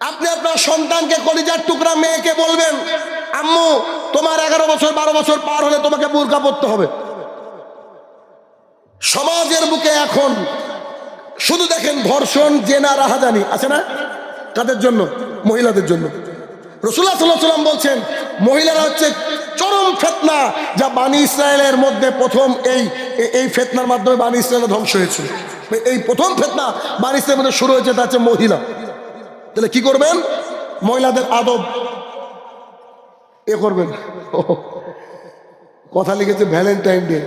আপনি আপনার সন্তানকে কলিজার টুকরা মেয়েকে বলবেন, আম্মু, তোমার এগারো বছর, বারো বছর পার হলে তোমাকে বোরকা পড়তে হবে। সমাজের বুকে এখন শুধু দেখেন ধর্ষণ, জেনা, রাহাজানি, আছে না? কাদের জন্য? মহিলাদের জন্য। রসুল্লাহ সাল্লাহ সাল্লাম বলছেন, মহিলারা হচ্ছে চরম ফেতনা যা বানি ইসরায়েলের মধ্যে প্রথম এই এই ফেতনার মাধ্যমে বানি ইসরায়েলের ধ্বংস হয়েছিল। এই প্রথম ফেতনা বানি ইসরায়েলের মধ্যে শুরু হয়েছে, তা হচ্ছে মহিলা। তাহলে কি করবেন? মহিলাদের আদব। এ করবেন। কথা লিখেছে ভ্যালেন্টাইন ডে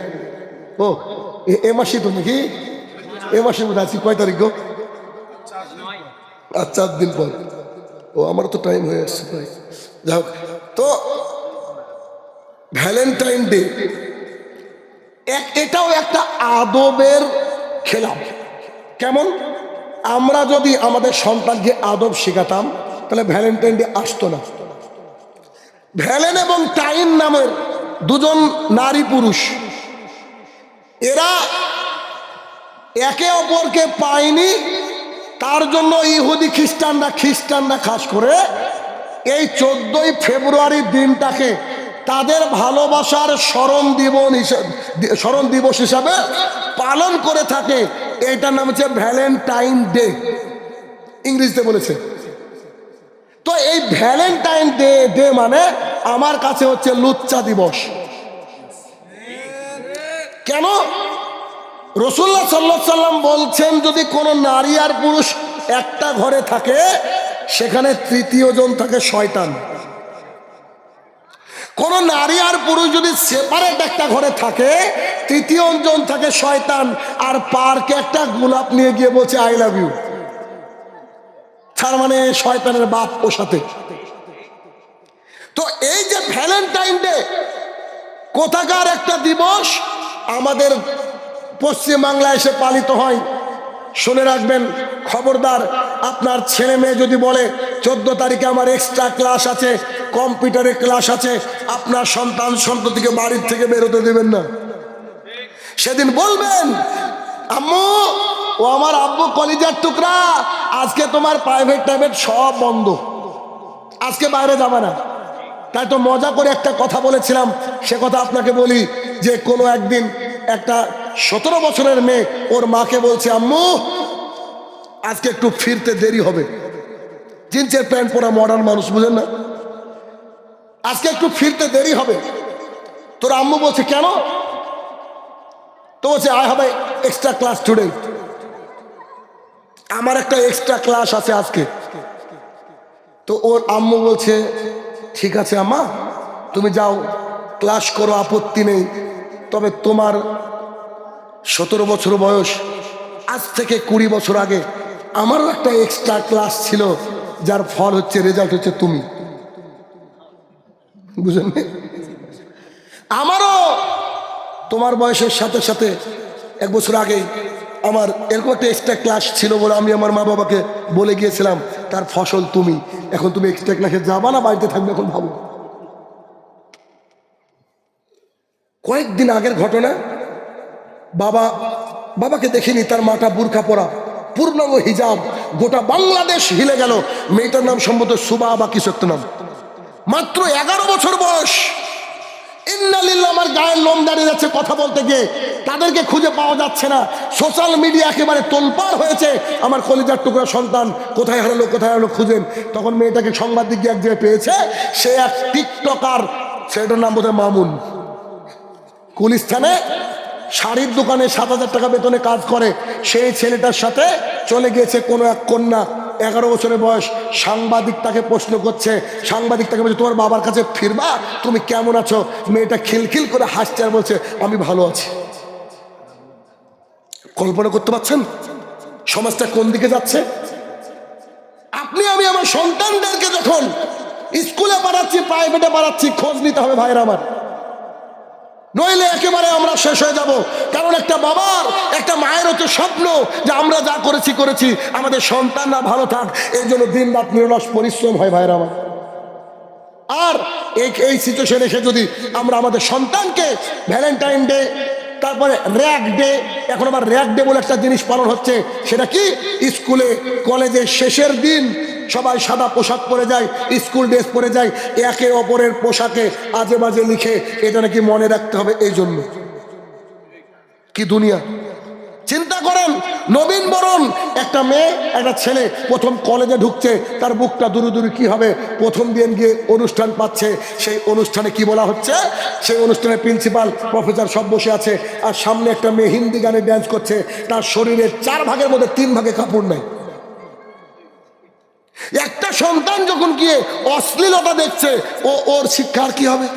ও, এ- মাসে তো নাকি? এ মাসে মধ্যে আছি কয় তারিখ গো? আর চার দিন পর। ও আমার তো টাইম হয়ে আসছে প্রায় যাই হোক, তো ভ্যালেন্টাইন ডে এক, এটাও একটা আদবের খেলাম কেমন? আমরা যদি আমাদের সন্তানকে আদব শেখাতাম, তাহলে ভ্যালেন্টাইন ডে আসতো না। ভ্যালেন এবং টাইম নামের দুজন নারী পুরুষ, এরা একে অপরকে পায়নি, তার জন্য ইহুদি খ্রিস্টানরা খ্রিস্টানরা খাস করে এই চোদ্দই ফেব্রুয়ারি দিনটাকে তাদের ভালোবাসার স্মরণ দিবস হিসাবে স্মরণ দিবস হিসাবে পালন করে থাকে এটার নাম হচ্ছে ভ্যালেন্টাইন ডে। ইংরেজিতে বলেছে। তো এই ভ্যালেন্টাইন ডে ডে মানে আমার কাছে হচ্ছে লুচ্চা দিবস। কেন? রসুল্লাহ সাল্লাহ সাল্লাম বলছেন, যদি কোনো নারী আর পুরুষ একটা ঘরে থাকে, সেখানে তৃতীয় জন থাকে শয়তান। কোন নারী আর পুরুষ যদি সেপারেট একটা ঘরে থাকে, তৃতীয় জন থাকে শয়তান, আর পার্কে একটা গোলাপ নিয়ে গিয়ে বলছে আই লাভ ইউ তার মানে শয়তানের বাপ ও সাথে। তো এই যে ভ্যালেন্টাইন ডে কোথাকার একটা দিবস আমাদের পশ্চিমবাংলায় এসে পালিত হয়। শুনে রাখবেন, খবরদার, আপনার ছেলে মেয়ে যদি বলে, চোদ্দ তারিখে আমার এক্সট্রা ক্লাস আছে কম্পিউটারের ক্লাস আছে, আপনার সন্তান সন্ততিকে বাড়ির থেকে বেরোতে দেবেন না। সেদিন বলবেন, আম্মু, ও আমার আব্বু কলিজার টুকরা, আজকে তোমার প্রাইভেট টাইভেট সব বন্ধ। আজকে বাইরে যাবে না। তাই তো মজা করে একটা কথা বলেছিলাম, সে কথা আপনাকে বলি যে কোনো একদিন একটা সতেরো বছরের মেয়ে, ওর মাকে বলছে, আম্মু, আজকে একটু ফিরতে দেরি হবে। জিন্সের প্যান্ট পরা মডার্ন মানুষ, বুঝেন না? আজকে একটু ফিরতে দেরি হবে। তোর আম্মু বলছে, কেন? তো বলছে আই হবে এক্সট্রা ক্লাস টুডে আমার একটা এক্সট্রা ক্লাস আছে আজকে। তো ওর আম্মু বলছে, ঠিক আছে, আম্মা, তুমি যাও ক্লাস করো, আপত্তি নেই। তবে তোমার সতেরো বছর বয়স। আজ থেকে কুড়ি বছর আগে আমারও একটা এক্সট্রা ক্লাস ছিল, যার ফল হচ্ছে রেজাল্ট হচ্ছে তুমি। বুঝলেন আমারও তোমার বয়সের সাথে সাথে এক বছর আগে আমার এরকম একটা এক্সট্রা ক্লাস ছিল বলে আমি আমার মা বাবাকে বলে গিয়েছিলাম, তার ফসল তুমি। এখন তুমি এক্সট্রা ক্লাসে যাবা না, বাড়িতে থাকবে এখন ভাবো। কয়েকদিন আগের ঘটনা বাবা, বাবাকে দেখিনি, তার মাটা বুরখা পরা, পূর্ণাঙ্গ হিজাব, গোটা বাংলাদেশ হিলে গেল। মেয়েটার নাম সম্ভবত সুবা বা কিছু নাম মাত্র এগারো বছর বয়স। ইন্নালিল্লাহ আমার গায়ের লোম দাঁড়িয়ে যাচ্ছে কথা বলতে গিয়ে। তাদেরকে খুঁজে পাওয়া যাচ্ছে না। সোশ্যাল মিডিয়া একেবারে তোলপাড় হয়েছে। আমার কলিজার টুকরা সন্তান কোথায় হারালো কোথায় হারালো খুঁজেন তখন মেয়েটাকে সংবাদ দিকে এক জায়গায় পেয়েছে। সে এক টিকটকার সেটার নাম বোধহয় মামুন। গুলিস্থানে শাড়ির দোকানে সাত হাজার টাকা বেতনে কাজ করে, সেই ছেলেটার সাথে চলে গিয়েছে কোনো এক কন্যা। এগারো বছরের বয়স, সাংবাদিক তাকে প্রশ্ন করছে, সাংবাদিক তাকে বলছে, তোমার বাবার কাছে ফিরবা? তুমি কেমন আছো? মেয়েটা খিলখিল করে হাসছে আর বলছে, আমি ভালো আছি। কল্পনা করতে পারছেন? সমাজটা কোন দিকে যাচ্ছে? আপনি, আমি আমার সন্তানদেরকে যখন স্কুলে পাঠাচ্ছি প্রাইভেটে পাঠাচ্ছি, খোঁজ নিতে হবে ভাইয়ের আমার। নইলে একেবারে আমরা শেষ হয়ে যাব। কারণ একটা বাবার, একটা মায়ের হচ্ছে স্বপ্ন যে আমরা যা করেছি করেছি, আমাদের সন্তানরা ভালো থাক। এই জন্য দিন রাত নিরলস পরিশ্রম হয় ভাইরা আমার। আর এই এই সিচুয়েশন এসে যদি আমরা আমাদের সন্তানকে ভ্যালেন্টাইন ডে তারপরে র্যাক ডে এখন আবার র্যাক ডে বলে একটা জিনিস পালন হচ্ছে, সেটা কি? স্কুলে, কলেজের শেষের দিন সবাই সাদা পোশাক পরে যায়, স্কুল ড্রেস পরে যায়, একে অপরের পোশাকে আজে বাজে লিখে, এটা নাকি মনে রাখতে হবে এই জন্য কি দুনিয়া? চিন্তা করেন, নবীন বরণ, একটা মেয়ে, একটা ছেলে প্রথম কলেজে ঢুকছে, তার বুকটা দূরে দূরে কি হবে? প্রথম দিন গিয়ে অনুষ্ঠান পাচ্ছে, সেই অনুষ্ঠানে কি বলা হচ্ছে? সেই অনুষ্ঠানে প্রিন্সিপাল প্রফেসর সব বসে আছে, আর সামনে একটা মেয়ে হিন্দি গানে ড্যান্স করছে, তার শরীরের চার ভাগের মধ্যে তিন ভাগে কাপড় একটা সন্তান যখন গিয়ে অশ্লীলতা দেখছে, ও, ওর শিক্ষার কি হবে?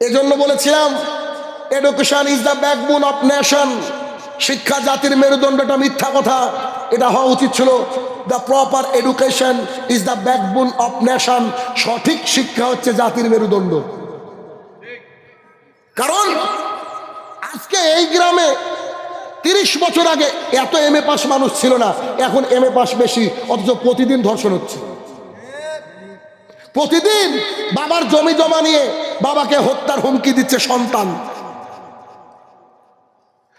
এজন্য বলেছিলাম education is the backbone of nation শিক্ষা জাতির মেরুদণ্ডটা মিথ্যা কথা। এটা হওয়া উচিত ছিল the proper education is the backbone of nation সঠিক শিক্ষা হচ্ছে জাতির মেরুদণ্ড। কারণ, আজকে এই গ্রামে তিরিশ বছর আগে এত এম এ পাস মানুষ ছিল না। এখন এম এ পাস বেশি, অথচ প্রতিদিন ধর্ষণ হচ্ছে। প্রতিদিন বাবার জমি জমা নিয়ে বাবাকে হত্যার হুমকি দিচ্ছে সন্তান।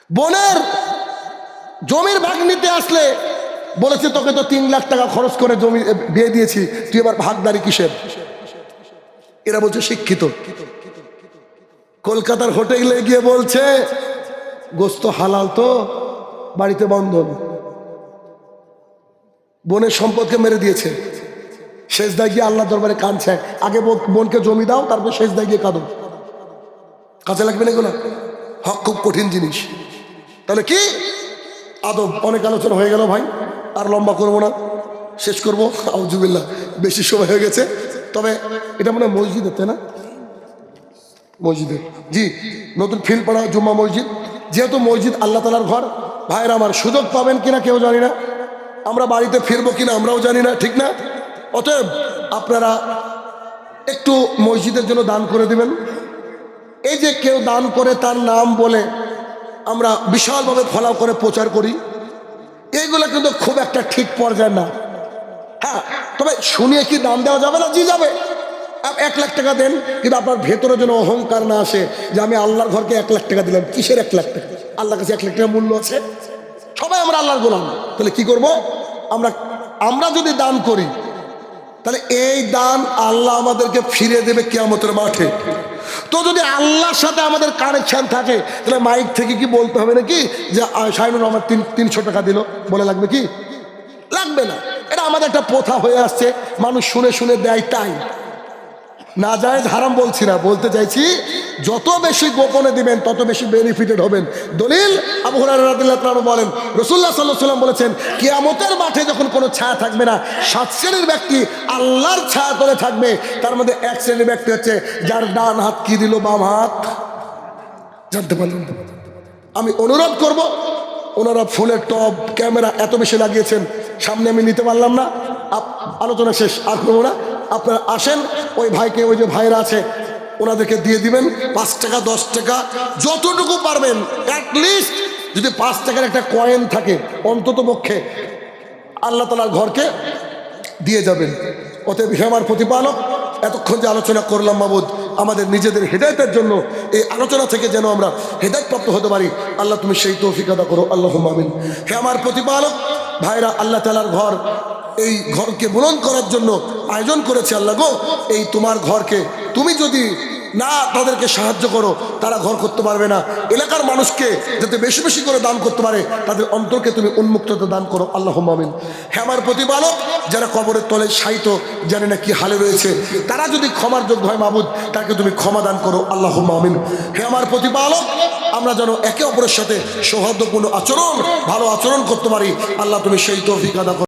বোনের জমির ভাগ নিতে আসলে বলেছে, তোকে তো তিন লাখ টাকা খরচ করে জমি বিয়ে দিয়েছি, তুই এবার ভাগদারি কিসের? এরা বলছে, শিক্ষিত। কলকাতার হোটেলে গিয়ে বলছে গোস্ত হালাল তো বাড়িতে বন্ধন। বোনের সম্পদকে মেরে দিয়েছে। শেষ দায় গিয়ে আল্লাহ দরবারে কাঁদছে। আগে বোন- বোনকে জমি দাও, তারপর শেষ দায় গিয়ে কাঁদো। কাজে লাগবে না এগুলো? হক খুব কঠিন জিনিস। তাহলে কি? আদব। অনেক আলোচনা হয়ে গেল ভাই। আর লম্বা করব না। শেষ করব। আউজুবিল্লা বেশি সময় হয়ে গেছে। তবে এটা মনে হয় মসজিদের, তাই না? মসজিদে জি। নতুন ফিলপাড়া জুম্মা মসজিদ। যেহেতু মসজিদ আল্লাহ তালার ঘর ভাইরা আমার সুযোগ পাবেন কিনা কেউ জানি না। আমরা বাড়িতে ফিরবো কিনা আমরাও জানি না, ঠিক না? অতএব আপনারা একটু মসজিদের জন্য দান করে দিবেন। এই যে কেউ দান করে তার নাম বলে আমরা বিশালভাবে ফলাও করে প্রচার করি এইগুলো কিন্তু খুব একটা ঠিক পর্যায়ে না। হ্যাঁ তবে শুনিয়ে কি দাম দেওয়া যাবে না? জি যাবে। এক লাখ টাকা দেন, কিন্তু আপনার ভেতরে যেন অহংকার না আসে যে আমি আল্লাহর ঘরকে এক লাখ টাকা দিলাম, কিসের এক লাখ টাকা? আল্লাহর কাছে এক লাখ টাকা মূল্য আছে? সবাই আমরা আল্লাহর গোলাম। তাহলে কি করব? আমরা আমরা যদি দান করি, তাহলে এই দান আল্লাহ আমাদেরকে ফিরে দেবে কেয়ামতের মাঠে। তো যদি আল্লাহর সাথে আমাদের কানেকশন থাকে, তাহলে মাইক থেকে কি বলতে হবে নাকি? যে শাহিনুর আমার তিন, তিনশো টাকা দিল, বলে লাগবে কি? লাগবে না। এটা আমাদের একটা প্রথা হয়ে আসছে। মানুষ শুনে শুনে দেয়, তাই। না যায় হারাম বলছি না, বলতে চাইছি যত বেশি গোপনে দিবেন, তত বেশি বেনিফিটেড হবেন। দলিল আবু হুরারহ বলেন রসুল্লাহ সাল্লাহ সাল্লাম বলেছেন, কিয়ামতের মাঠে যখন কোনো ছায়া থাকবে না, সাত শ্রেণির ব্যক্তি আল্লাহর ছায়া তলে থাকবে। তার মধ্যে এক শ্রেণির ব্যক্তি হচ্ছে যার ডান হাত কি দিল, বাম হাত? জানতে পারলেন? আমি অনুরোধ করব, ওনারা ফুলের টব, ক্যামেরা এত বেশি লাগিয়েছেন, সামনে আমি নিতে পারলাম না। আলোচনা শেষ, আর করব না। আপনারা আসেন, ওই ভাইকে, ওই যে ভাইরা আছে, ওনাদেরকে দিয়ে দিবেন, পাঁচ টাকা, দশ টাকা, যতটুকু পারবেন লিস্ট যদি পাঁচ টাকার একটা কয়েন থাকে, অন্তত পক্ষে, আল্লাহ তালার ঘরকে দিয়ে যাবেন। অতএব আমার প্রতিপালক, এতক্ষণ যে আলোচনা করলাম মাবুদ, আমাদের নিজেদের হেদায়তের জন্য, এই আলোচনা থেকে যেন আমরা হেদায়ত প্রাপ্ত হতে পারি, আল্লাহ তুমি সেই তৌফিক আদা করো আল্লাহ মামিন হে আমার প্রতিপালক, ভাইরা আল্লাহ তালার ঘর এই ঘরকে বুলন করার জন্য আয়োজন করেছে আল্লাহ গো। এই তোমার ঘরকে তুমি যদি না তাদেরকে সাহায্য করো, তারা ঘর করতে পারবে না। এলাকার মানুষকে যাতে বেশি বেশি করে দান করতে পারে, তাদের অন্তরকে তুমি উন্মুক্ততা দান করো। আল্লাহ মামিন হ্যাঁ আমার প্রতিপালক, যারা কবরের তলে সাহিত্য জানে না কি হালে রয়েছে, তারা যদি ক্ষমার যোগ্য হয় মাবুদ, তাকে তুমি ক্ষমা দান করো। আল্লাহ মামিন হ্যাঁ আমার প্রতিপালক, আমরা যেন একে অপরের সাথে সৌহার্দ্যপূর্ণ আচরণ, ভালো আচরণ করতে পারি। আল্লাহ তুমি সেই আদা করো।